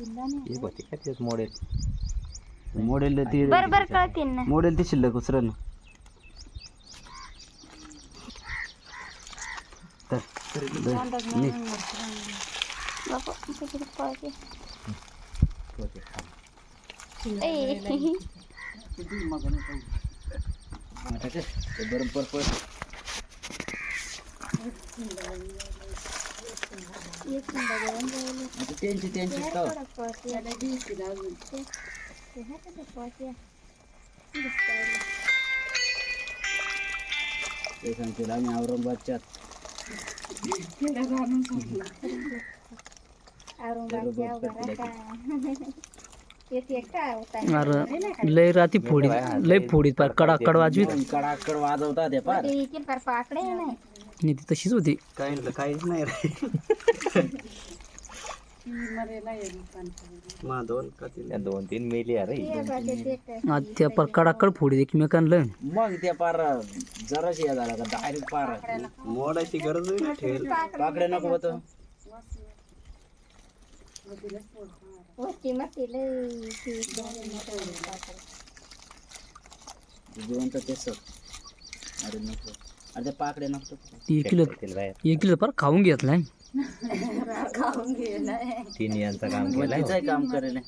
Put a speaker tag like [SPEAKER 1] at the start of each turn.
[SPEAKER 1] होते का तेच मॉडेल
[SPEAKER 2] मॉडेल ती
[SPEAKER 3] बरोबर कळतील ना.
[SPEAKER 2] मॉडेल ती शिल्लक उसरं ना तर निघ.
[SPEAKER 3] एक मिनिट गरम झालं.
[SPEAKER 2] आता त्यांची त्यांची
[SPEAKER 3] ते
[SPEAKER 2] तर
[SPEAKER 3] थोडं पळते. ते- ते हे कसं पळते. दिसतंय.
[SPEAKER 2] ते सांगतील आम्ही औरंगाबादच्या
[SPEAKER 3] होता
[SPEAKER 4] अरे लय राती फोडीत लय फोडीत पार कडाकड वाजवीत
[SPEAKER 2] कडाकड वाजवतात हे पार
[SPEAKER 3] ते इथे फार पाकडे नाही
[SPEAKER 4] आणि ती तशीच होती.
[SPEAKER 1] काही काहीच नाही रे. मा दोन का तीन? दोन तीन मेली अरे
[SPEAKER 4] आज त्या पार कडाकड फोडीत एकमेकांना
[SPEAKER 2] मग ते पार जराशी हे झाला का? डायरेक्ट पार.
[SPEAKER 1] मोडायची गरज नाही ठेल
[SPEAKER 2] पाकडे नको होत.
[SPEAKER 3] होती मग ती लई ती पाकडे.
[SPEAKER 2] जिवंत तेच अरे नको. अरे ते पाकडे नको
[SPEAKER 4] ती किलो
[SPEAKER 1] बाहेर.
[SPEAKER 4] एक किलो पार खाऊन घेतलाय.
[SPEAKER 1] तीन यांचं काम केलंय.
[SPEAKER 2] तिचं काम करेल.